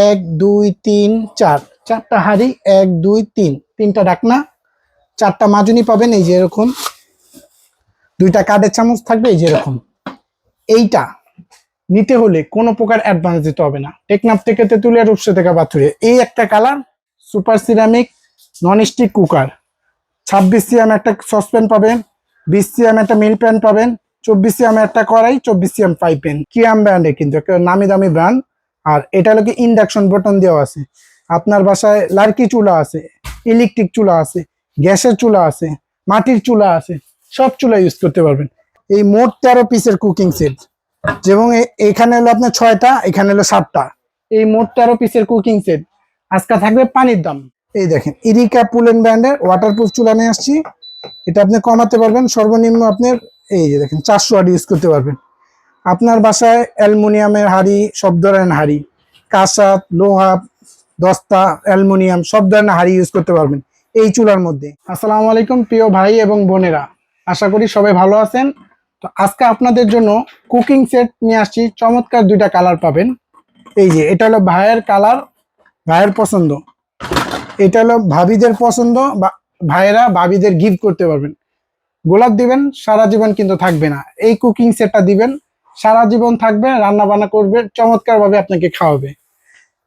এক, দুই, তিন, চার। চারটা হাড়ি, এক, দুই, তিন। তিনটা ডাকনা, চারটা মাজুনি পাবেন, এই যে এরকম। দুইটা কাঠের চামচ থাকবে, এই যে এরকম। এইটা নিতে হলে কোনো প্রকার অ্যাডভান্স দিতে হবে না। টেকনাফ থেকে তেঁতুলিয়া, রূপসা থেকে পাথুরে এই একটা colour super ceramic non stick cooker ছাব্বিশ সিএম একটা সসপ্যান পাবেন, বিশ সিএম একটা মিল প্যান পাবেন, চব্বিশ সিএম একটা কড়াই, চব্বিশ সিএম ফ্রাই প্যান কিয়াম ব্র্যান্ডে কিন্তু একটা নামি দামি ব্র্যান্ড আর এটা হলো কি ইন্ডাকশন বটন দেওয়া আছে। আপনার বাসায় লার্কি চুলা আছে ইলেকট্রিক চুলা আছে, গ্যাসের চুলা আছে, মাটির চুলা আছে, সব চুলা ইউজ করতে পারবেন। এই মোট তেরো পিসের কুকিং সেট এবং এখানে হলো আপনার ছয়টা, এখানে হলো সাতটা। এই মোট তেরো পিসের কুকিং সেট আজকে থাকবে পানির দাম। এই দেখেন, ইরিকা পুলেন ব্র্যান্ডের ওয়াটারপ্রুফ চুলা নিয়ে আসছি। এটা আপনি কমাতে পারবেন, সর্বনিম্ন আপনার এই যে দেখেন, চারশো আট ইউজ করতে পারবেন। আপনার বাসায় অ্যালুমিনিয়ামের হাড়ি সব ধরনের হাড়ি কাঁসা লোহা, দস্তা, অ্যালুমিনিয়াম সব ধরনের হাড়ি ইউজ করতে পারবেন এই চুলার মধ্যে। আসসালামু আলাইকুম প্রিয় ভাই এবং বোনেরা, আশা করি সবাই ভালো আছেন। তো আজকে আপনাদের জন্য কুকিং সেট নিয়ে আসছি, চমৎকার দুইটা কালার পাবেন। এই যে, এটা হলো ভাইয়ের কালার ভাইয়ের পছন্দ। এটা হলো ভাবিদের পছন্দ বা ভাইয়েরা ভাবিদের গিফট করতে পারবেন। গোলাপ দিবেন, সারা জীবন কিন্তু থাকবে না। এই কুকিং সেটটা দিবেন সারা জীবন থাকবে রান্না বান্না করবে চমৎকার ভাবে আপনাকে খাওয়াবে।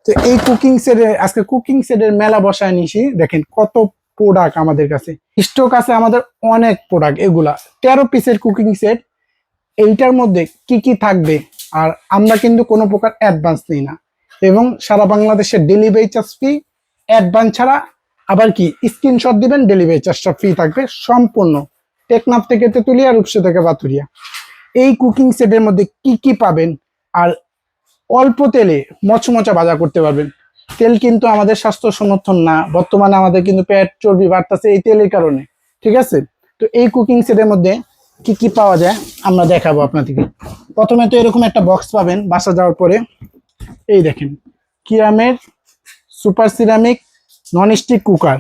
তো এই কুকিং সেটের আজকে কুকিং সেটের মেলা বসায় নিছি দেখেন কত প্রোডাক্ট আমাদের কাছে। স্টক আছে আমাদের অনেক প্রোডাক্ট এগুলা। তেরো পিসের কুকিং সেট এইটার মধ্যে কি কি থাকবে? আর আমরা কিন্তু কোনো প্রকার অ্যাডভান্স নিই না। এবং সারা বাংলাদেশের ডেলিভারি চার্জ ফি অ্যাডভান্স ছাড়া আবার কি স্ক্রিনশট দিবেন ডেলিভারি চার্জটা ফ্রি থাকবে, সম্পূর্ণ। টেকনাফ থেকে তেতুলিয়া, রূপসা থেকে বাতুরিয়া। এই কুকিং সেটের মধ্যে কি কি পাবেন? আর অল্প তেলে মচমচা ভাজা করতে পারবেন। তেল কিন্তু আমাদের স্বাস্থ্য সমর্থন না। বর্তমানে আমাদের কিন্তু পেট চর্বি বাড়তেছে এই তেলের কারণে। ঠিক আছে? তো এই কুকিং সেটের মধ্যে কি কি পাওয়া যায় আমরা দেখাবো আপনাদেরকে। প্রথমে তো এরকম একটা বক্স পাবেন বাসা যাওয়ার পরে। এই দেখেন, কিরামের super ceramic non stick cooker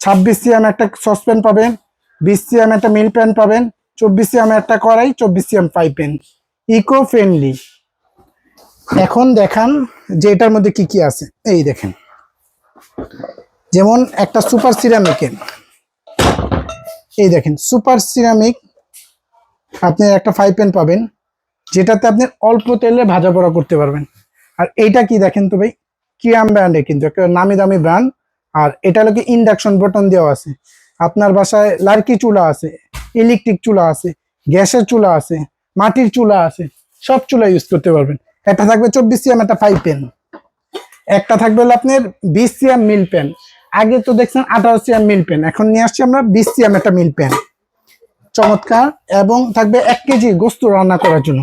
ছাব্বিশ সিএম একটা সসপ্যান পাবেন, বিশ সিএম একটা মিল প্যান পাবেন চব্বিশ সিএম একটা কড়াই, চব্বিশ CM fry pan. Eco friendly এখন দেখান যে এটার মধ্যে কি কি আছে। এই দেখেন। যেমন একটা সুপার সিরামিকের এই দেখেন, সুপার সিরামিক আপনি একটা ফ্রাই প্যান পাবেন, যেটাতে আপনি অল্প তেলে ভাজা পোড়া করতে পারবেন। আর এইটা কি দেখেন তো ভাই? কিয়াম ব্র্যান্ডে কিন্তু, একটা নামি দামি ব্র্যান্ড। আর এটা হলো কি ইন্ডাকশন বটন দেওয়া আছে। আপনার বাসায় লার্কি চুলা আছে। ইলেকট্রিক চুলা আছে, গ্যাসের চুলা আছে, মাটির চুলা আছে, সব চুলা ইউজ করতে পারবেন। একটা থাকবে চব্বিশ সিএম, একটা ফাইভ পেন একটা থাকবে হলো আপনার বিশ সিএম মিল পেন আগে তো দেখছেন আঠারো সিএম মিল পেন এখন নিয়ে আসছি আমরা বিশ সিএম একটা মিল পেন চমৎকার, এবং থাকবে এক কেজি গোস্ত রান্না করার জন্য।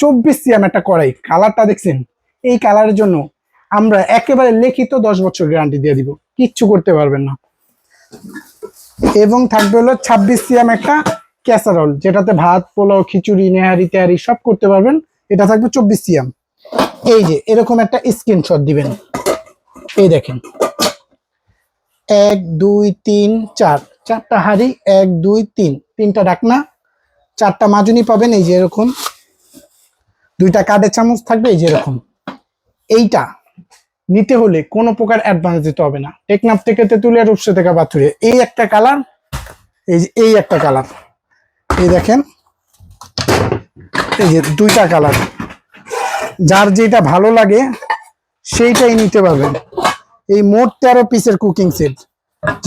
চব্বিশ সিএম একটা কড়াই, কালারটা দেখছেন? এই কালারের জন্য আমরা একেবারে লিখিত দশ বছর গ্যারান্টি দিয়ে দিব, কিচ্ছু করতে পারবেন না। এবং থাকবে হলো ছাব্বিশ সিএম একটা ক্যাসারল, যেটাতে ভাত, পোলাও, খিচুড়ি, নেহারি, তেহারি সব করতে পারবেন। এটা থাকবে চব্বিশ সিএম। এই যে, এরকম একটা স্ক্রিনশট দিবেন। এই দেখেন। এক, দুই, তিন, চার। চারটা হাড়ি, এক, দুই, তিন। তিনটা ডাকনা, চারটা মাজুনি পাবেন, এই যে এরকম। দুইটা কাঠের চামচ থাকবে, এই যে এরকম। এইটা নিতে হলে কোনো প্রকার অ্যাডভান্স দিতে হবে না। টেকনাফ থেকে তেঁতুলিয়া রূপসা থেকে পাথুরে এই একটা কালার এই যে, এই একটা কালার এই দেখেন, এই যে দুইটা কালার যার যেটা ভালো লাগে, সেইটাই নিতে পারবেন। এই মোট তেরো পিসের কুকিং সেট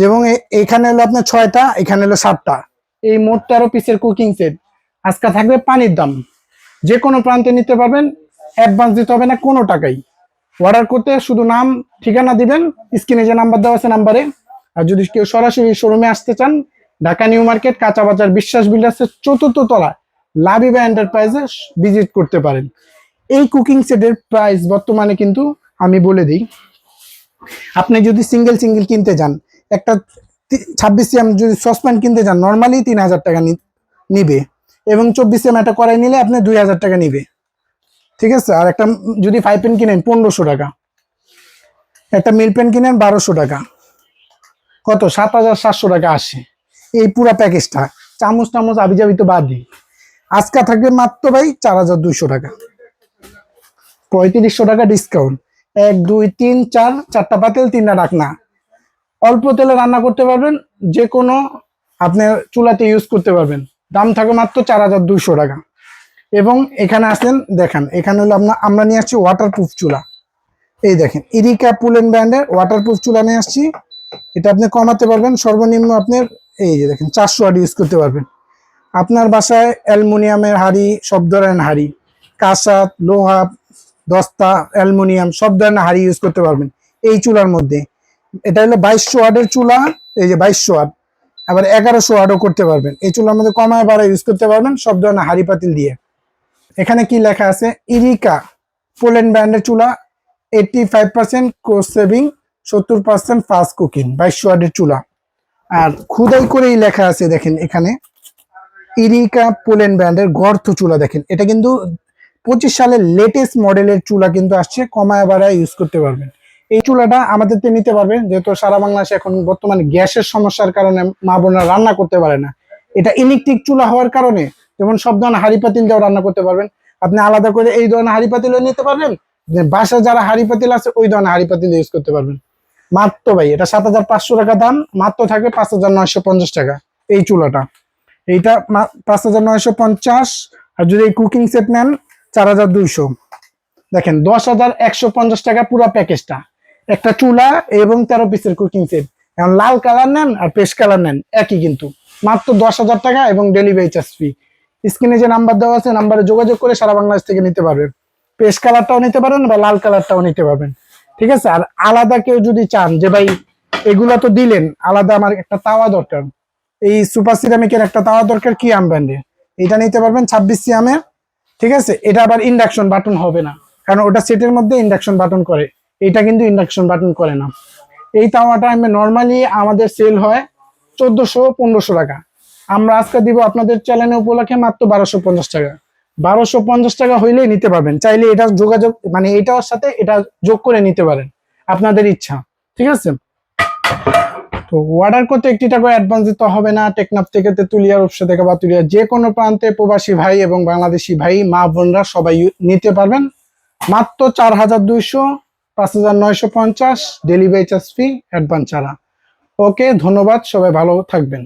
এবং এখানে হলো আপনার ছয়টা, এখানে হলো সাতটা। এই মোট তেরো পিসের কুকিং সেট আজকে থাকবে পানির দাম। যে কোনো প্রান্তে নিতে পারবেন অ্যাডভান্স দিতে হবে না কোনো টাকাই। অর্ডার করতে শুধু নাম, ঠিকানা দিবেন, স্ক্রিনে যে নাম্বার দেওয়া আছে নাম্বারে আর যদি কেউ সরাসরি শোরুমে আসতে চান, ঢাকা নিউ মার্কেট কাঁচা বাজার বিশ্বাস বিল্ডার্সের চতুর্থ তলা লাভিবা এন্টারপ্রাইজে ভিজিট করতে পারেন। এই কুকিং সেটের প্রাইস বর্তমানে কিন্তু আমি বলে দিই, আপনি যদি সিঙ্গেল সিঙ্গেল কিনতে যান, একটা ছাব্বিশ সিএম যদি সসপ্যান কিনতে যান নর্মালি তিন হাজার টাকা নিবে। এবং চব্বিশ সিএম একটা করাই নিলে আপনি দুই হাজার টাকা নিবে। ঠিক আছে? আর একটা, যদি ফাইভ পেন কিনেন, পনেরোশো টাকা। একটা মিল পেন কিনেন, বারোশো টাকা। কত? সাত হাজার সাতশো টাকা আসে এই পুরা প্যাকেজটা চামচ টামচ আবি যাবি তো বাদ দিই আজকে থাকবে মাত্র ভাই চার হাজার দুইশো টাকা। পঁয়ত্রিশশো টাকা ডিসকাউন্ট এক, দুই, তিন, চার, চারটা পাতিল, তিনটা ডাকনা। অল্প তেলে রান্না করতে পারবেন যে কোনো আপনার চুলাতে ইউজ করতে পারবেন। দাম থাকে মাত্র চার হাজার দুইশো টাকা। এখানে আসেন দেখেন, এখানে হলো আপনার আমরা নিয়ে আসছি ওয়াটারপ্রুফ চুলা। এই দেখেন ইরিকা পুলেন ব্র্যান্ডের ওয়াটারপ্রুফ চুলা নিয়ে আসছি। এটা আপনি কমাতে পারবেন, সর্বনিম্ন আপনার, এই যে দেখেন, চারশো ওয়াট ইউজ করতে পারবেন। আপনার বাসায় অ্যালুমিনিয়ামের হাড়ি, সব ধরনের হাড়ি কাঁচা লোহা, দস্তা, অ্যালুমিনিয়াম, সব ধরনের হাড়ি ইউজ করতে পারবেন এই চুলার মধ্যে। এটা হলো বাইশশো ওয়াটের চুলা, এই যে বাইশশো ওয়াট আবার এগারোশো ওয়াটও করতে পারবেন। এই চুলার মধ্যে কমায় বাড়া ইউজ করতে পারবেন, সব ধরনের হাড়ি পাতিল দিয়ে। এখানে কি লেখা আছে? ইরিকা, পোল্যান্ড ব্র্যান্ডের চুলা এইটি ফাইভ পার্সেন্ট কোর্স সেভিং সত্তর পার্সেন্ট ফাস্ট কুকিং বাইশশো ওয়াটের চুলা। আর খুদাই করেই লেখা আছে দেখেন এখানে, ইরিকা পোল্যান্ড ব্র্যান্ডের গর্থ চুলা দেখেন। এটা কিন্তু পঁচিশ সালের লেটেস্ট মডেলের চুলা কিন্তু আসছে, কমায় বাড়ায় ইউজ করতে পারবেন। এই চুলাটা আমাদের তো নিতে পারবেন, যেহেতু সারা বাংলাদেশে এখন বর্তমানে গ্যাসের সমস্যার কারণে মা বোনরা রান্না করতে পারে না। এটা ইলেকট্রিক চুলা হওয়ার কারণে যেমন সব ধরনের হাড়ি পাতিল দিয়েও রান্না করতে পারবেন। আপনি আলাদা করে এই ধরনের হাড়ি পাতিলও নিতে পারবেন। যে বাসায় যারা হাড়ি পাতিল আছে, ওই ধরনের হাড়ি পাতিল ইউজ করতে পারবেন। মাত্র ভাই, এটা সাত হাজার পাঁচশো টাকা দাম, মাত্র থাকবে পাঁচ হাজার নয়শো পঞ্চাশ টাকা এই চুলাটা। এইটা পাঁচ হাজার নয়শো পঞ্চাশ, আর যদি এই কুকিং সেট নেন, চার হাজার দুইশো। দেখেন, দশ হাজার একশো পঞ্চাশ টাকা পুরো প্যাকেজটা। একটা চুলা এবং তেরো পিসের কুকিং সেট এখন লাল কালার নেন আর পেস্ট কালার নেন, একই কিন্তু। মাত্র দশ হাজার টাকা এবং ডেলিভারি চার্জ ফ্রি স্ক্রিনে যে নাম্বার দেওয়া আছে, নাম্বারে যোগাযোগ করে সারা বাংলাদেশ থেকে নিতে পারবেন। পেস্ট কালারটাও নিতে পারেন বা লাল কালারটাও নিতে পারবেন। ঠিক আছে? আর আলাদা কেউ যদি চান যে, ভাই, এগুলা তো দিলেন, আলাদা আমার একটা তাওয়া দরকার। এই সুপার সিরামিকের একটা তাওয়া দরকার কি আম ব্র্যান্ডের এটা নিতে পারবেন ছাব্বিশ সিয়ামের ঠিক আছে? এটা আবার ইন্ডাকশন বাটন হবে না। কারণ ওটা সেটের মধ্যে ইন্ডাকশন বাটন করে। এটা কিন্তু ইন্ডাকশন বাটন করে না। এই তাওয়াটা আমি নর্মালি আমাদের সেল হয় চোদ্দশো, পনেরোশো টাকা। আমরা আজকে দিব আপনাদের চ্যানেলে উপলক্ষে মাত্র বারোশো পঞ্চাশ টাকা। বারোশো পঞ্চাশ টাকা হইলেই নিতে পারবেন। চাইলে এটা যোগাযোগ মানে এটার সাথে এটা যোগ করে নিতে পারেন। আপনাদের ইচ্ছা, ঠিক আছে? তো অর্ডার করতে একটি টাকা অ্যাডভান্স দিতে হবে না। টেকনাফ থেকে তেতুলিয়া রূপসা থেকে বা বাতুলিয়া যে কোনো প্রান্তে প্রবাসী ভাই এবং বাংলাদেশি ভাই, মা বোনরা সবাই নিতে পারবেন। মাত্র চার হাজার দুইশো, পাঁচ হাজার নয়শো পঞ্চাশ ডেলিভারি চার্জ ফি অ্যাডভান্স ছাড়া। ওকে, ধন্যবাদ, সবাই ভালো থাকবেন।